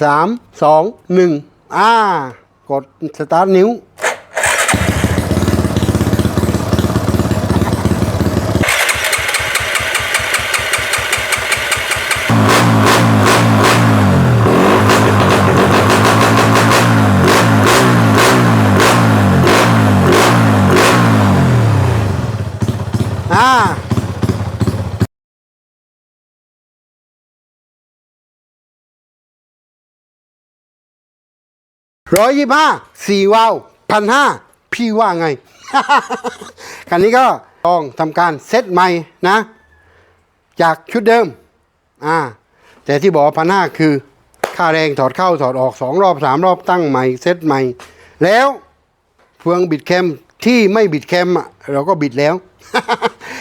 สามสองหนึ่งอ่า กดสตาร์ทนิ้ว อ่า ร้อยยี่ห้าสี่วาล์วพันห้าพี่ว่าไงคันนี้ก็ต้องทำการเซตใหม่นะ จากชุดเดิม อ่า แต่ที่บอกพันห้าคือ ค่าแรงถอดเข้าถอดออกสองรอบสามรอบตั้งใหม่เซตใหม่ แล้วเฟืองบิดแคมที่ไม่บิดแคมอะเราก็บิดแล้ว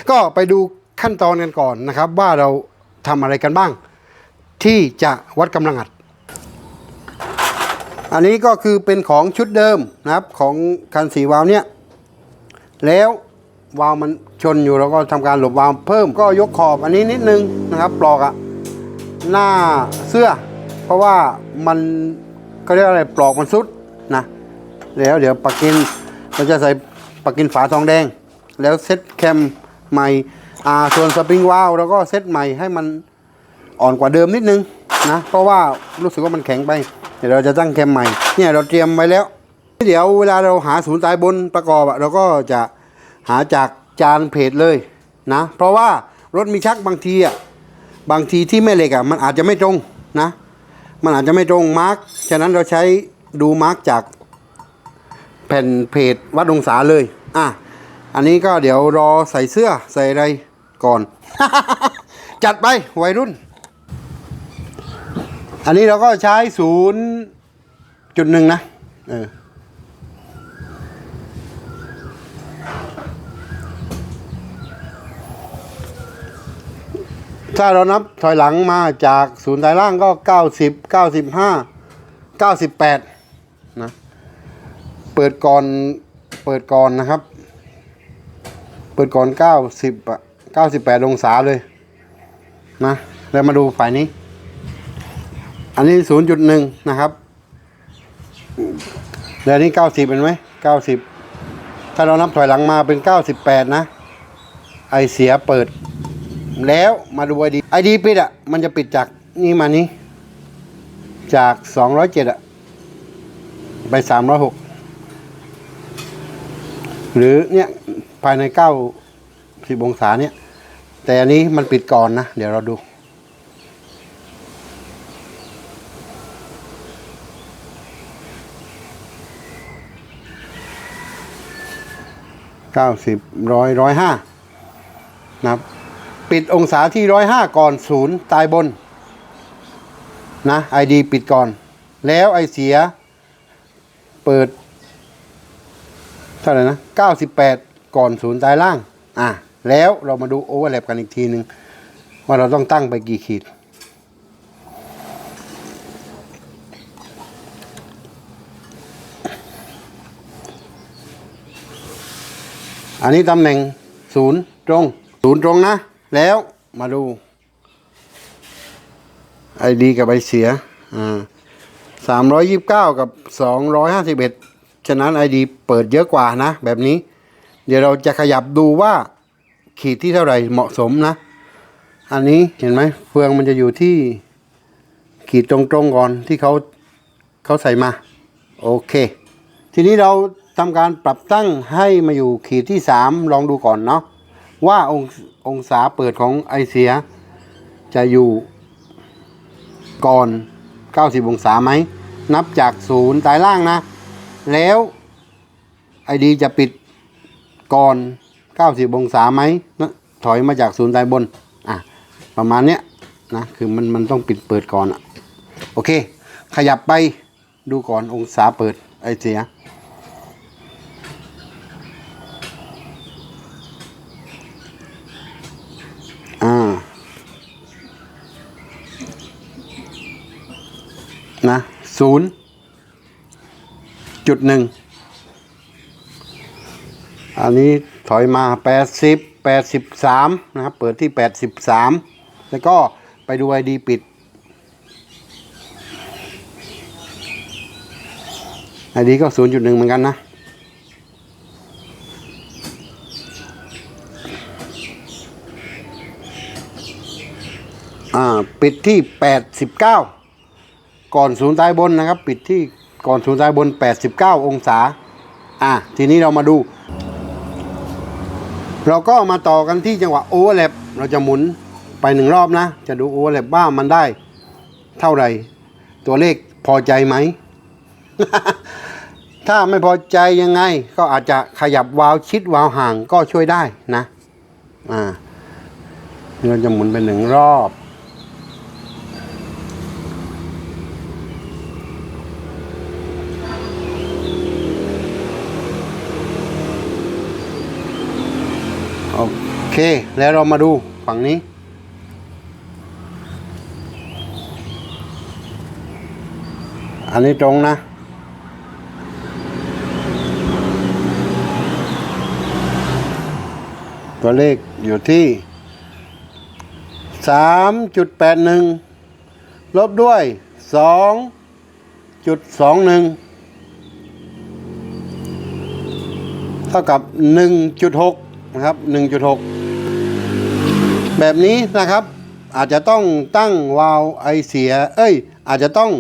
ก็ไปดูขั้นตอนกันก่อนนะครับ ว่าเราทำอะไรกันบ้าง ที่จะวัดกำลังอัด อันนี้ก็คือเป็นของชุดเดิมนะครับของคันสีวาล์วเนี่ยแล้ววาล์วมันชนอยู่เราก็ทำการหลบวาล์วเพิ่มก็ยกขอบอันนี้นิดนึงนะครับปลอกอะหน้าเสื้อ เพราะว่ามันก็เรียกอะไรปลอกมันสุดนะแล้วเดี๋ยวปักกินเราจะใส่ปักกินฝาทองแดง แล้วเซ็ตแคมใหม่อ่าส่วนสปริงวาล์วเราก็เซ็ตใหม่ให้มันอ่อนกว่าเดิมนิดนึงนะเพราะว่ารู้สึกว่ามันแข็งไป เดี๋ยวเราจะตั้งแคมใหม่ เนี่ยเราเตรียมไว้แล้ว เดี๋ยวเวลาเราหาศูนย์ตายบนประกอบอะเราก็จะหาจากจานเพจเลยนะ เพราะว่ารถมีชักบางทีอะบางทีที่แม่เหล็กอะมันอาจจะไม่ตรงนะ มันอาจจะไม่ตรงมาร์กฉะนั้นเราใช้ดูมาร์กจากแผ่นเพจวัดองศาเลย อะ อันนี้ก็เดี๋ยวรอใส่เสื้อใส่อะไรก่อน จัดไปวัยรุ่น อันนี้เราก็ใช้ศูนย์จุดหนึ่งนะ เออ ถ้าเรานับถอยหลังมาจากศูนย์สายล่างก็เก้าสิบเก้าสิบห้าเก้าสิบแปดนะ เปิดก่อน เปิดก่อนนะครับ เปิดก่อนเก้าสิบอะเก้าสิบแปดองศาเลย นะ แล้วมาดูฝ่ายนี้ อันนี้ศูนย์จุดหนึ่งนะครับเดี๋ยวนี้เก้าสิบเป็นไหมเก้าสิบถ้าเรานับถอยหลังมาเป็นเก้าสิบแปดนะ ไอเสียเปิด แล้วมาดูไอดีไอดีปิดอะ มันจะปิดจากนี่มานี้ จากสองร้อยเจ็ดอะ ไปสามร้อยหกหรือเนี่ยภายในเก้าสิบองศาเนี่ย แต่อันนี้มันปิดก่อนนะ เดี๋ยวเราดู เก้าสิบร้อยร้อยห้านะครับปิดองศาที่ร้อยห้าก่อนศูนย์ตายบนนะไอดีปิดก่อน แล้วไอเสีย เปิด เท่าไหร่นะเก้าสิบแปดก่อนศูนย์ตายล่าง อะ แล้วเรามาดูโอเวอร์แลปกันอีกทีหนึ่งว่าเราต้องตั้งไปกี่ขีด อันนี้ตำแหน่งศูนย์ตรงศูนย์ตรงนะ แล้วมาดูไอดีกับไอเสียอ่าสามร้อยยิบเก้ากับสองร้อยห้าสิบเอ็ดฉะนั้นไอดีเปิดเยอะกว่านะ แบบนี้ เดี๋ยวเราจะขยับดูว่าขีดที่เท่าไหร่เหมาะสมนะ อันนี้เห็นไหมเฟืองมันจะอยู่ที่ขีดตรงๆก่อนที่เขาเขาใส่มา โอเค ทีนี้เรา ทำการปรับตั้งให้มาอยู่ขีดที่สามลองดูก่อนเนาะว่าององศาเปิดของไอเสีย จะอยู่ก่อน 90 องศาไหม นับจากศูนย์ตายล่างนะ แล้วไอดีจะปิดก่อน 90 องศาไหมนะถอยมาจากศูนย์ตายบน อะ ประมาณเนี้ยนะ คือมันมันต้องปิดเปิดก่อนอะโอเค ขยับไปดูก่อนองศาเปิดไอเสีย อ่า นะ ศูนย์จุดหนึ่งอันนี้ถอยมาแปดสิบแปดสิบสามนะครับ เปิดที่แปดสิบสามแล้วก็ไปดูไอดีปิดอันนี้ก็ศูนย์จุดหนึ่งเหมือนกันนะ อ่า ปิดที่แปดสิบเก่อนศูนย์ใต้บนนะครับ ปิดที่ก่อนศูนย์ใต้บนแปดสิบเก้าองศา อะ ทีนี้เรามาดู เราก็มาต่อกันที่จังหวะโอเวอร์แลปเราจะหมุนไปหนึ่งรอบนะ จะดูโอเวอร์แลปว่ามันได้ เท่าไหร่ ตัวเลขพอใจไหม ถ้าไม่พอใจยังไง ก็อาจจะขยับวาล์วชิดวาล์วห่างก็ช่วยได้นะ อ่าเราจะหมุนไปหนึ่งรอบ โอ เค แล้วเรามาดูฝั่งนี้ อันนี้ตรงนะ ตัวเลขอยู่ที่สามจุดแปดหนึ่งลบด้วยสองจุดสองหนึ่งเท่ากับหนึ่งจุดหกนะครับหนึ่งจุดหก แบบนี้นะครับอาจจะต้องตั้งวาล์วไอเสีย เอ้ย อาจจะต้อง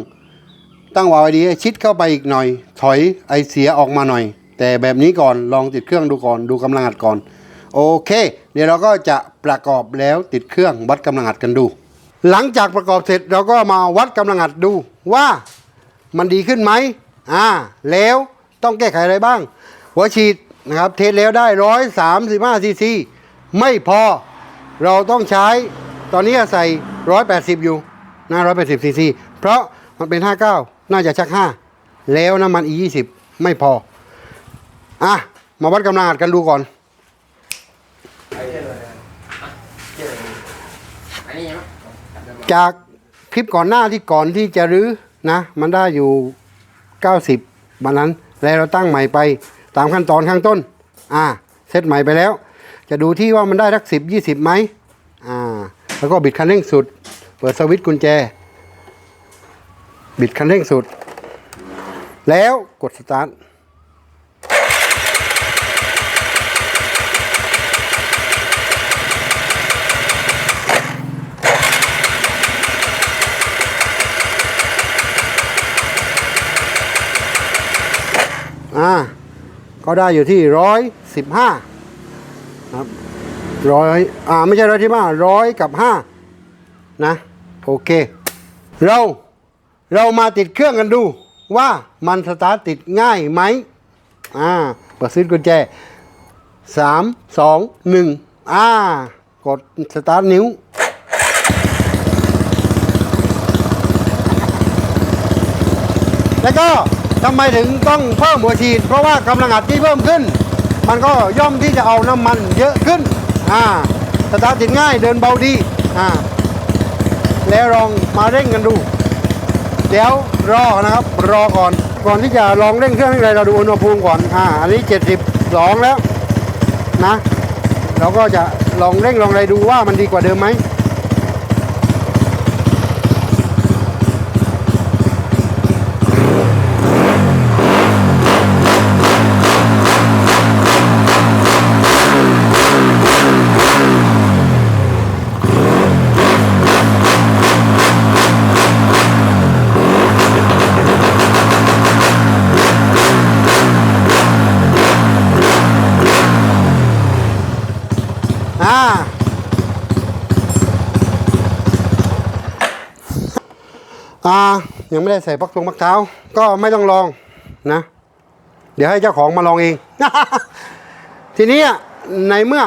ตั้งวาล์วไอดีชิดเข้าไปอีกหน่อย ถอยไอเสียออกมาหน่อย แต่แบบนี้ก่อนลองติดเครื่องดูก่อนดูกำลังอัดก่อน โอเค เดี๋ยวเราก็จะประกอบแล้วติดเครื่องวัดกำลังอัดกันดู หลังจากประกอบเสร็จเราก็มาวัดกำลังอัดดูว่ามันดีขึ้นไหมอ่าแล้วต้องแก้ไขอะไรบ้าง หัวฉีดนะครับเทสแล้วได้ร้อยสามสิบห้าซีซีไม่พอ เราต้องใช้ตอนนี้ใส่ร้อยแปดสิบอยู่นะร้อยแปดสิบซีซีเพราะมันเป็นห้าเก้าน่าจะชักห้าแล้วน้ำมันอียี่สิบไม่พอ อะ มาวัดกำลังอัดกันดูก่อนจากคลิปก่อนหน้าที่ก่อนที่จะรื้อนะ มันได้อยู่ 90 วันนั้น แล้วเราตั้งใหม่ไปตามขั้นตอนข้างต้น อ่าเซตใหม่ไปแล้ว จะดูที่ว่ามันได้ทักสิบยี่สิบไหมอ่า แล้วก็บิดคันเร่งสุด เปิดสวิตช์กุญแจ บิดคันเร่งสุด แล้วกดสตาร์ทอ่า ก็ได้อยู่ที่ร้อยสิบห้า ครับร้อยอ่าไม่ใช่ร้อยที่ห้าร้อยกับห้านะโอเค เราเรามาติดเครื่องกันดูว่ามันสตาร์ทติดง่ายไหมอ่าเปิดซื้อกุญแจสามสองหนึ่งอ่ากดสตาร์ทนิ้วแล้วก็ทำไมถึงต้องเพิ่มหัวฉีด เพราะว่ากำลังอัดที่เพิ่มขึ้น มันก็ย่อมที่จะเอาน้ำมันเยอะขึ้นอ่าสตาร์ทติดง่ายเดินเบาดีอ่าแล้วลองมาเร่งกันดู เดี๋ยวรอนะครับรอก่อนก่อนที่จะลองเร่งเครื่องให้ไรเราดูอุณหภูมิก่อนอ่าอันนี้ 72 แล้วนะเราก็จะลองเร่งลองอะไรดูว่ามันดีกว่าเดิมไหม ยังไม่ได้ใส่ปักตรงปักเท้า ก็ไม่ต้องลองนะ เดี๋ยวให้เจ้าของมาลองเอง ทีนี้ในเมื่อ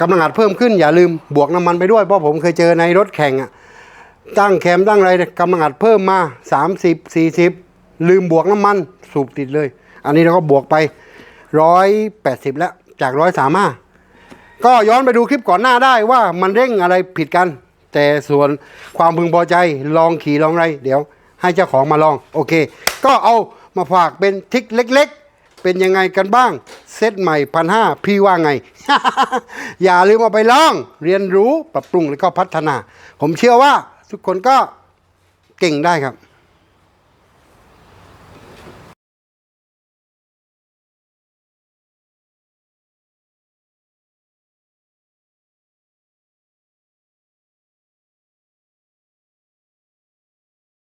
กำลังอัดเพิ่มขึ้นอย่าลืมบวกน้ำมันไปด้วยเพราะผมเคยเจอในรถแข่งอะตั้งแคมตั้งอะไรกำลังอัดเพิ่มมา 30 40 ลืมบวกน้ำมันสูบติดเลย อันนี้เราก็บวกไป 180 แล้วจาก 135 ก็ย้อนไปดูคลิปก่อนหน้าได้ว่ามันเร่งอะไรผิดกัน แต่ส่วนความพึงพอใจลองขี่ลองไรเดี๋ยว ให้เจ้าของมาลองโอเค ก็เอามาฝากเป็นทิกเล็ก ๆ เป็นยังไงกันบ้าง เซตใหม่พันห้าพี่ว่าไง อย่าลืมเอาไปลอง เรียนรู้ปรับปรุงแล้วก็พัฒนา ผมเชื่อว่าทุกคนก็เก่งได้ครับ